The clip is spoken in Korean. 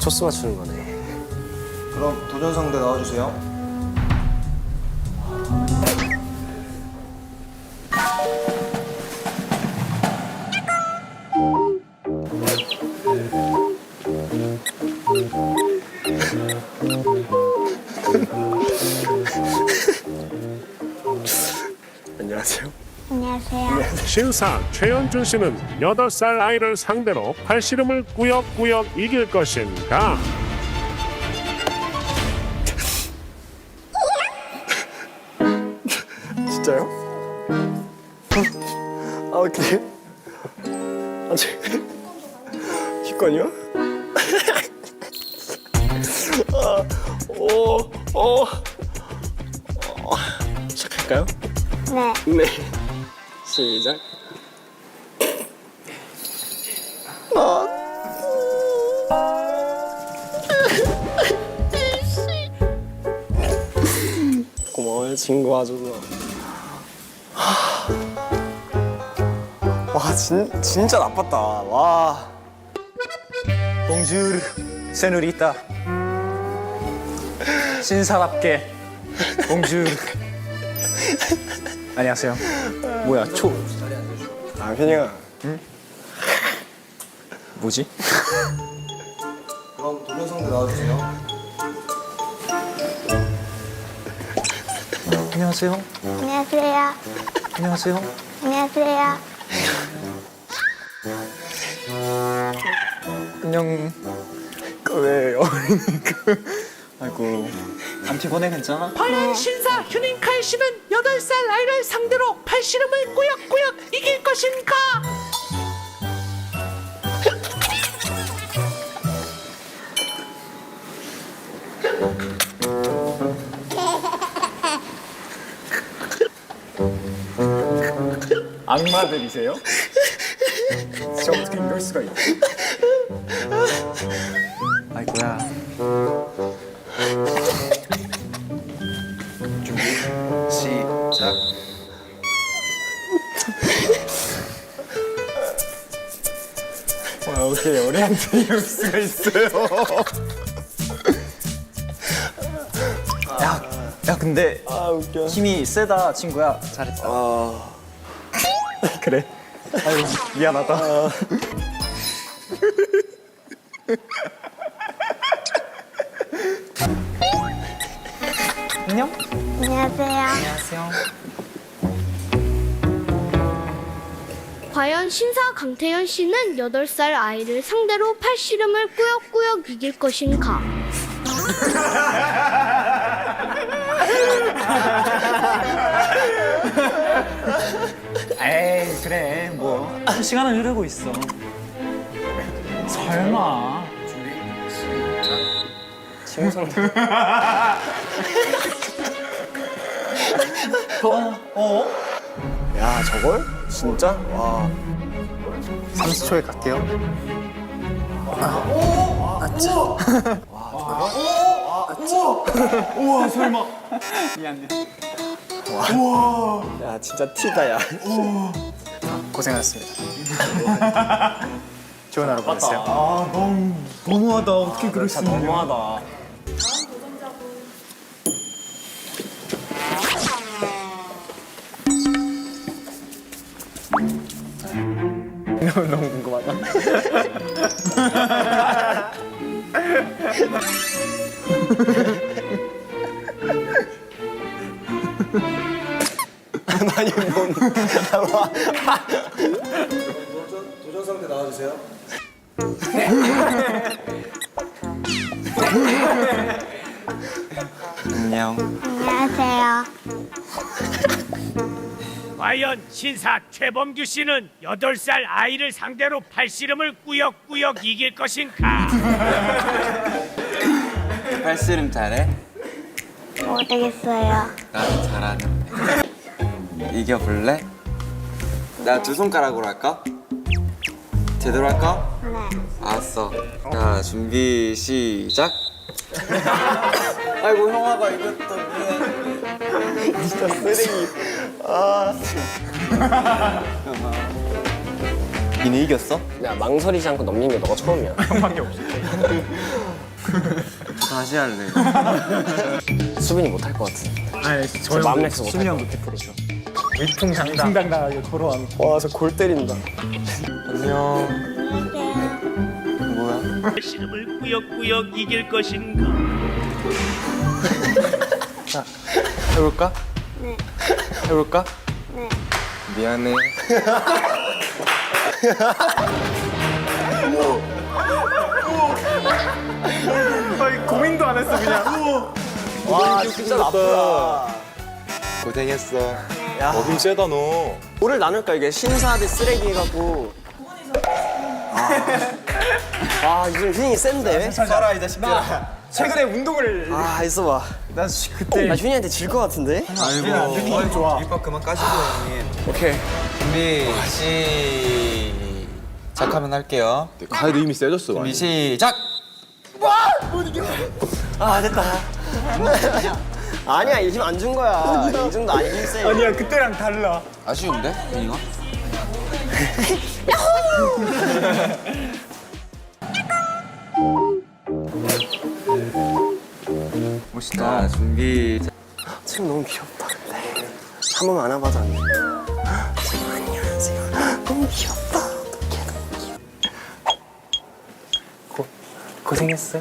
초스 맞추는 거네. 그럼 도전 상대 나와주세요. 안녕하세요. 안녕하세요. 신사 최현준 씨는 8살 아이를 상대로 팔씨름을 꾸역꾸역 이길 것인가? 진짜요? 아 어떻게? 아 저. 기권이요? 아, 오, 오. 어, 시작할까요? 네. 네. 시작. 고마워요 친구 와줘서. 와 진, 진짜 나빴다. 와. 봉주르 세누리타 신사답게 봉주르 안녕하세요 뭐야 초 아 현영아. 뭐지? 그럼 상대 나와주세요. 안녕하세요 안녕하세요. 안녕하세요 안녕하세요. 안녕 왜요? 아이고 안 피곤해 괜찮아? 과연 신사 휴닝칼 씨는 8살 아이를 상대로 팔씨름을 꾸역꾸역 이길 것인가? 악마들이세요? 저 어떻게 이럴 수가 있지? 아이고야 와 어떻게 연애한테 이럴 수가 있어요? 야, 야 근데 아 웃겨. 힘이 세다 친구야. 잘했다. 아. 그래? 아유 미안하다. 안녕? 안녕하세요. 안녕하세요 과연 신사 강태현 씨는 8살 아이를 상대로 팔씨름을 꾸역꾸역 이길 것인가? 에이 그래 뭐 시간은 흐르고 있어 설마 상대. 어? 야 저걸? 진짜? 와. 30초에 갈게요. 우와 설마. 미안해. 야 진짜 티다 야. 고생하셨습니다. 좋은 하루 보내세요. 아 너무 너무하다. 어떻게 그럴 수 있냐. 너무하다. 너무 궁금하다 아니 뭔? 와. 도전, 도전 상대 나와주세요. 안녕 안녕하세요. 과연 신사 최범규 씨는 8살 아이를 상대로 팔씨름을 꾸역꾸역 이길 것인가? 팔씨름 잘해? 못하겠어요. 나도 잘하는데 이겨볼래? 나 두 손가락으로 할까? 제대로 할까? 네. 알았어 자 준비 시작 아이고 형아가 이겼다 쓰레기. 아. 니네 이겼어? 야 망설이지 않고 넘긴 게 너가 처음이야. 형밖에 없어 다시 할래. 수빈이 못할 것 같은. 아니 저 마음 약속 못할 수빈이 형도 100%죠. 위풍당당. 위풍당당하게 걸어왔. 와, 저 골 때린다. 안녕. 안녕하세요. 뭐야? 팔씨름을 꾸역꾸역 이길 것인가? 해볼까? 네. 해볼까? 네. 미안해. 거의 고민도 안 했어 그냥. 와, 진짜 나쁘다. 고생했어. 야, 힘 세다 너. 뭐를 나눌까 이게 신사 대 쓰레기 해갖고. 아, 아 요즘 휴닝이 센데. 써라 이 자식들아. 최근에 운동을 아, 있어봐. 나 시- 그때 나 휴닝한테 질 것 같은데. 아이고. 휴닝이 좋아. 밑밥 그만 까시고 형님. 오케이. 준비 시작하면 할게요. 가이드 이미 세졌어. 준비 시작. 아, 됐다. 아니야, 이 힘 안 준 거야. 이 정도 아니 힘 세. 아니야 그때랑 달라. 아쉬운데 이거? 멋있다. 준비. 지금 너무 귀엽다, 근데. 한 번만 안아봐도 안 돼. 지금 안녕하세요. 너무 귀엽다. 어떡해, 너무 귀여워. 고생했어.